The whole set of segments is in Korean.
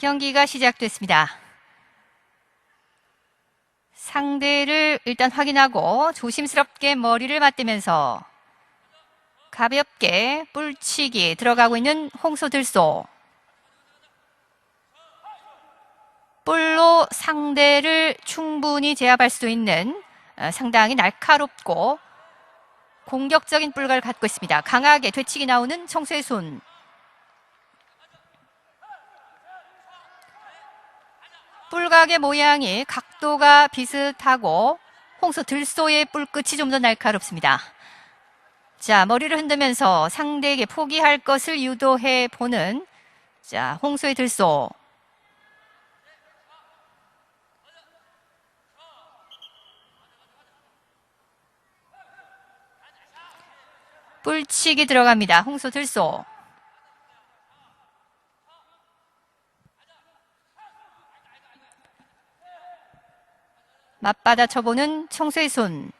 경기가 시작됐습니다. 상대를 일단 확인하고 조심스럽게 머리를 맞대면서 가볍게 뿔치기 들어가고 있는 홍소들소. 뿔로 상대를 충분히 제압할 수 있는 어, 상당히 날카롭고 공격적인 뿔을 갖고 있습니다. 강하게 되치기 나오는 청수의 손. 뿔각의 모양이 각도가 비슷하고 홍소 들소의 뿔끝이 좀 더 날카롭습니다. 자, 머리를 흔들면서 상대에게 포기할 것을 유도해 보는 자, 홍소의 들소. 뿔치기 들어갑니다. 홍소 들소. 맞받아 쳐보는 청소의 손.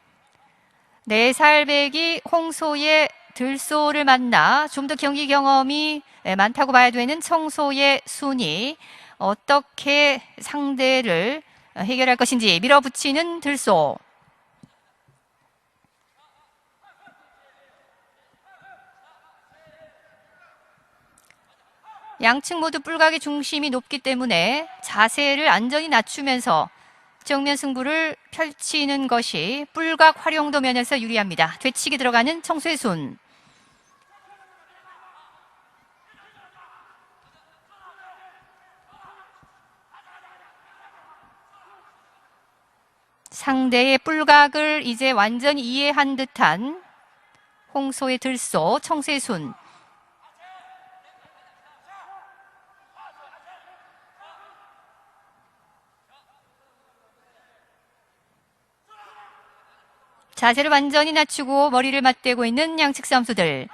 네 살배기 홍소의 들소를 만나 좀 더 경기 경험이 많다고 봐야 되는 청소의 순이 어떻게 상대를 해결할 것인지 밀어붙이는 들소. 양측 모두 뿔각의 중심이 높기 때문에 자세를 안전히 낮추면서 정면 승부를 펼치는 것이 뿔각 활용도 면에서 유리합니다. 되치기 들어가는 청소의 손. 상대의 뿔각을 이제 완전히 이해한 듯한 홍소의 들소, 청소의 손. 자세를 완전히 낮추고 머리를 맞대고 있는 양측 선수들.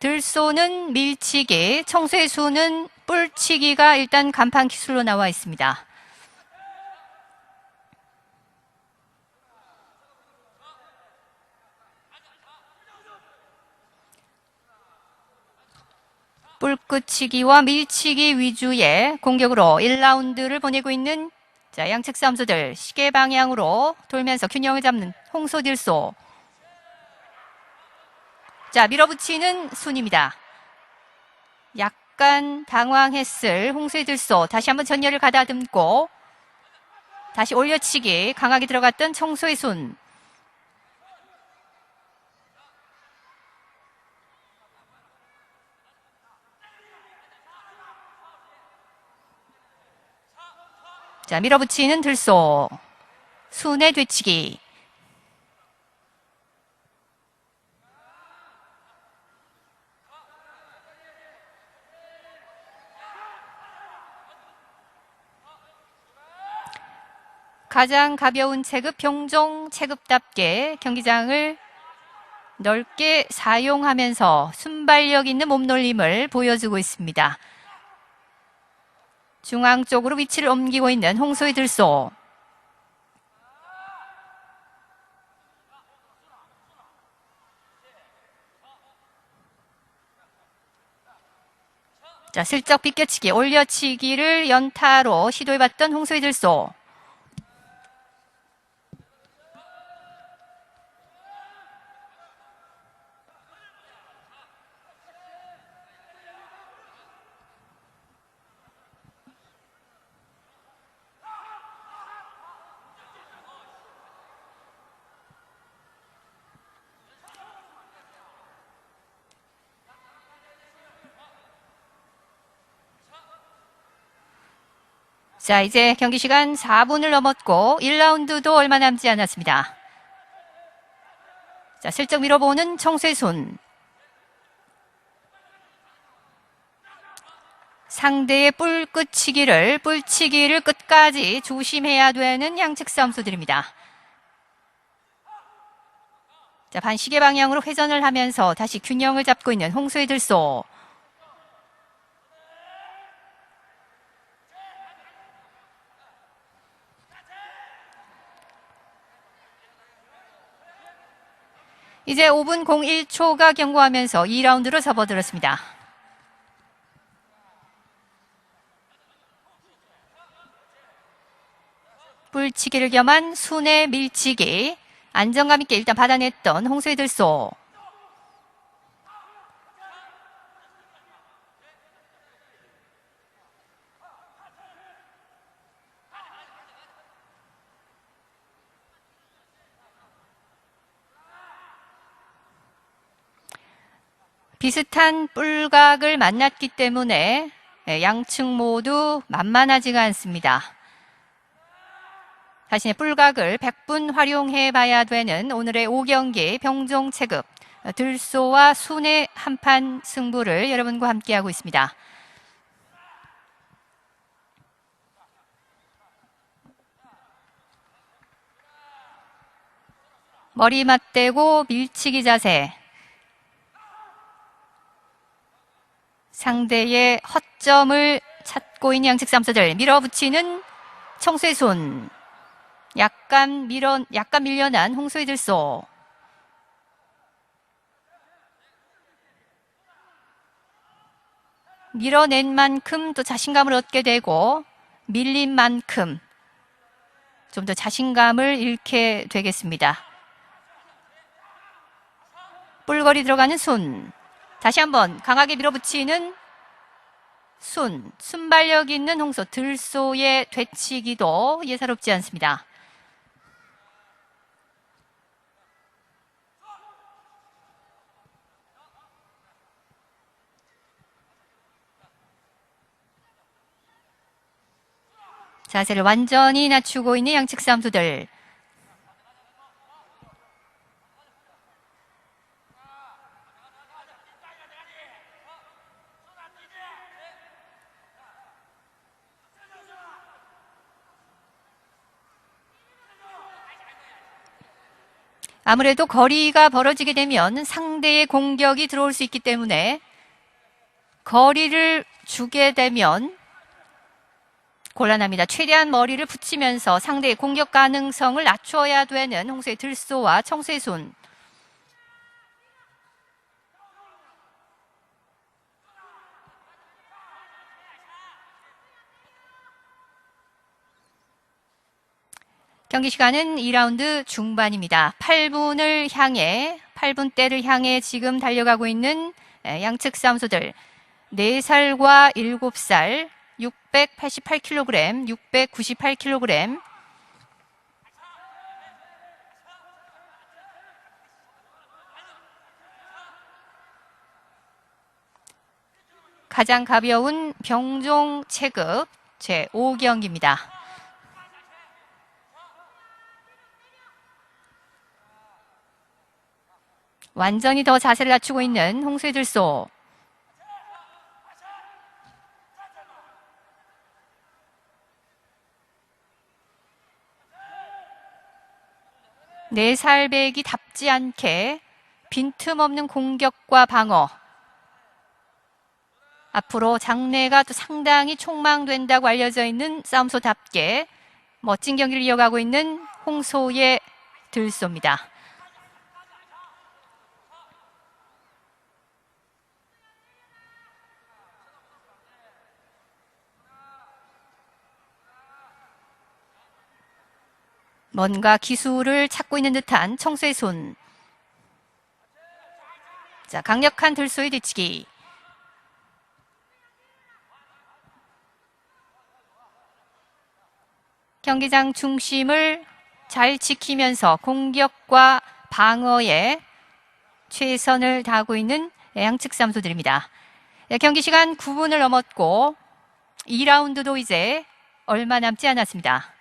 들쏘는 밀치기, 청쇠수는 뿔치기가 일단 간판 기술로 나와 있습니다. 뿔끝치기와 밀치기 위주의 공격으로 1라운드를 보내고 있는 자, 양측 선수들 시계 방향으로 돌면서 균형을 잡는 홍소딜소. 자, 밀어붙이는 순입니다. 약간 당황했을 홍소들소 다시 한번 전열을 가다듬고 다시 올려치기 강하게 들어갔던 청소의 순. 자, 밀어붙이는 들소. 순의 되치기. 가장 가벼운 체급 병종 체급답게 경기장을 넓게 사용하면서 순발력 있는 몸놀림을 보여주고 있습니다. 중앙 쪽으로 위치를 옮기고 있는 홍소의 들소. 자, 슬쩍 비껴치기, 올려치기를 연타로 시도해봤던 홍소의 들소. 자, 이제 경기 시간 4분을 넘었고 1라운드도 얼마 남지 않았습니다. 자, 슬쩍 밀어보는 청쇠손. 상대의 뿔끝치기를, 뿔치기를 끝까지 조심해야 되는 양측 선수들입니다. 자, 반시계 방향으로 회전을 하면서 다시 균형을 잡고 있는 홍수의 들소. 이제 5분 01초가 경고하면서 2라운드로 접어들었습니다. 뿔치기를 겸한 순의 밀치기. 안정감 있게 일단 받아냈던 홍수의 들소. 비슷한 뿔각을 만났기 때문에 예, 양측 모두 만만하지가 않습니다. 자신의 뿔각을 100분 활용해 봐야 되는 오늘의 5경기 병종 체급 들소와 순의 한판 승부를 여러분과 함께하고 있습니다. 머리 맞대고 밀치기 자세. 상대의 허점을 찾고 있는 양측 삼수들 밀어붙이는 청수의 손. 약간 밀어, 약간 밀려난 홍수의 들소. 밀어낸 만큼 또 자신감을 얻게 되고 밀린 만큼 좀 더 자신감을 잃게 되겠습니다. 뿔거리 들어가는 손. 다시 한번 강하게 밀어붙이는 순, 순발력 있는 홍소, 들소의 되치기도 예사롭지 않습니다. 자세를 완전히 낮추고 있는 양측 삼수들. 아무래도 거리가 벌어지게 되면 상대의 공격이 들어올 수 있기 때문에 거리를 주게 되면 곤란합니다. 최대한 머리를 붙이면서 상대의 공격 가능성을 낮춰야 되는 홍수의 들소와 청수의 손. 경기 시간은 2라운드 중반입니다. 8분을 향해, 8분대를 향해 지금 달려가고 있는 양측 싸움소들. 4살과 7살, 688kg, 698kg. 가장 가벼운 병종 체급 제5경기입니다. 완전히 더 자세를 낮추고 있는 홍수의 들소. 네살백이 답지 않게 빈틈없는 공격과 방어. 앞으로 장래가 또 상당히 촉망된다고 알려져 있는 싸움소답게 멋진 경기를 이어가고 있는 홍소의 들소입니다. 뭔가 기술을 찾고 있는 듯한 청소의 손. 자, 강력한 들소의 뒤치기. 경기장 중심을 잘 지키면서 공격과 방어에 최선을 다하고 있는 양측 삼수들입니다. 네, 경기 시간 9분을 넘었고 2라운드도 이제 얼마 남지 않았습니다.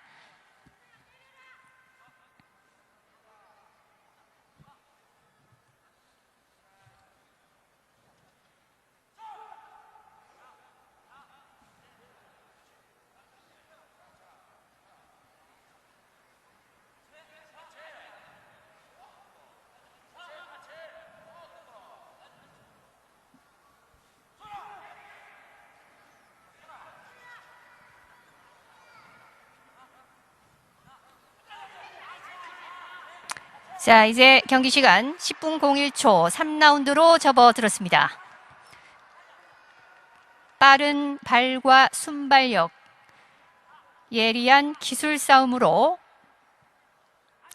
자, 이제 경기 시간 10분 01초 3라운드로 접어들었습니다. 빠른 발과 순발력, 예리한 기술 싸움으로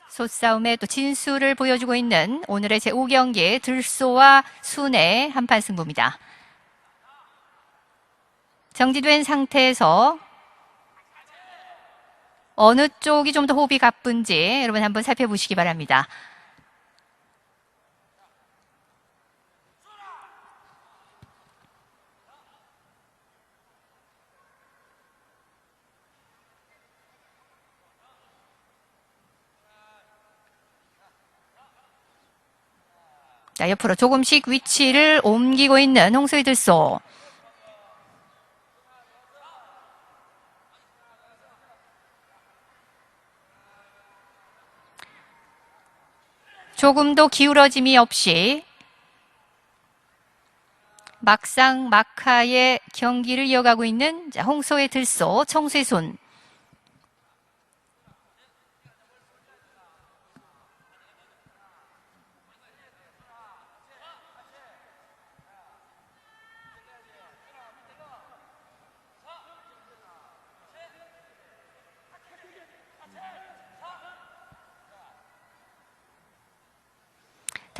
소싸움의 또 진수를 보여주고 있는 오늘의 제5경기 들소와 순의 한판 승부입니다. 정지된 상태에서 어느 쪽이 좀 더 호흡이 가쁜지 여러분 한번 살펴보시기 바랍니다. 자, 옆으로 조금씩 위치를 옮기고 있는 홍수이 들소. 조금도 기울어짐이 없이 막상 막하의 경기를 이어가고 있는 자, 홍소의 들소 청쇠손.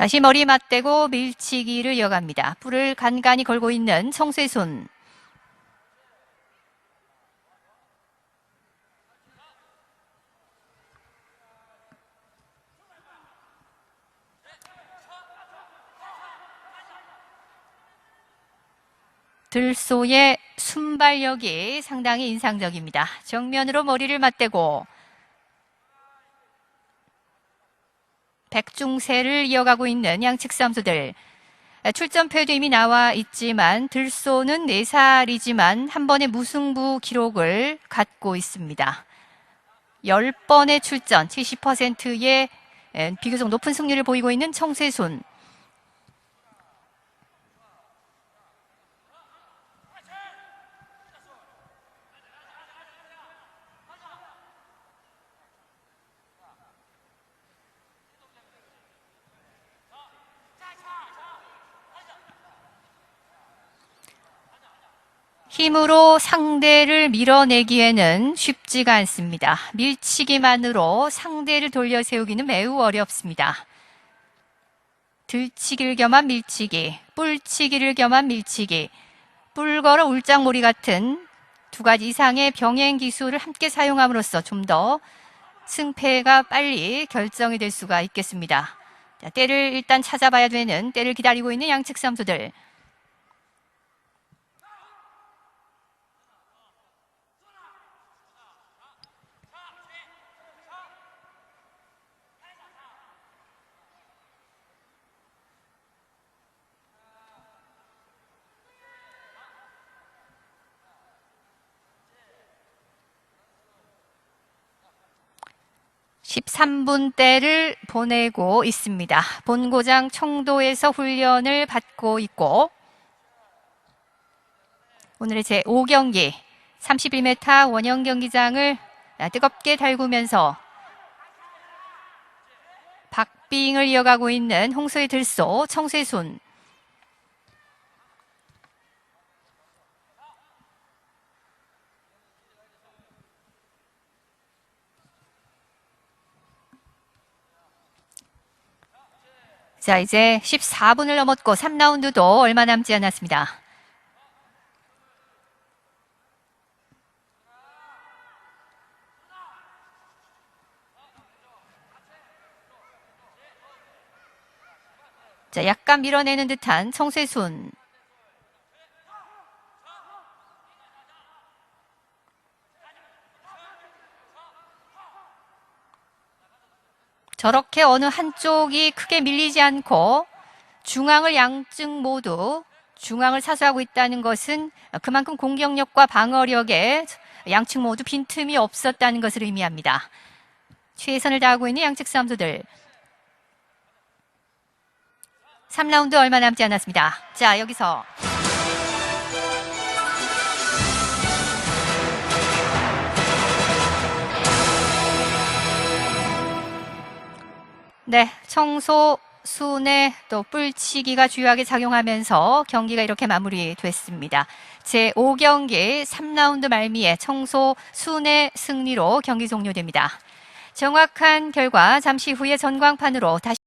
다시 머리 맞대고 밀치기를 이어갑니다. 뿔을 간간히 걸고 있는 청쇠손. 들소의 순발력이 상당히 인상적입니다. 정면으로 머리를 맞대고 백중세를 이어가고 있는 양측 선수들. 출전표에도 이미 나와 있지만 들소는 4살이지만 한 번의 무승부 기록을 갖고 있습니다. 10번의 출전, 70%의 비교적 높은 승률을 보이고 있는 청세손. 힘으로 상대를 밀어내기에는 쉽지가 않습니다. 밀치기만으로 상대를 돌려 세우기는 매우 어렵습니다. 들치기를 겸한 밀치기, 뿔치기를 겸한 밀치기, 뿔걸어 울장몰이 같은 두 가지 이상의 병행 기술을 함께 사용함으로써 좀 더 승패가 빨리 결정이 될 수가 있겠습니다. 자, 때를 일단 찾아봐야 되는 때를 기다리고 있는 양측 선수들. 십삼 분 대를 보내고 있습니다. 본고장 청도에서 훈련을 받고 있고 오늘의 제5경기 31m 원형 경기장을 뜨겁게 달구면서 박빙을 이어가고 있는 홍소의 들소 청세순 자, 이제 14분을 넘었고 3라운드도 얼마 남지 않았습니다. 자, 약간 밀어내는 듯한 청세순. 저렇게 어느 한쪽이 크게 밀리지 않고 중앙을 양측 모두 중앙을 사수하고 있다는 것은 그만큼 공격력과 방어력에 양측 모두 빈틈이 없었다는 것을 의미합니다. 최선을 다하고 있는 양측 선수들. 3라운드 얼마 남지 않았습니다. 자, 여기서 네, 청소, 순회, 또 뿔치기가 주요하게 작용하면서 경기가 이렇게 마무리됐습니다. 제5경기 3라운드 말미에 청소, 순회 승리로 경기 종료됩니다. 정확한 결과 잠시 후에 전광판으로 다시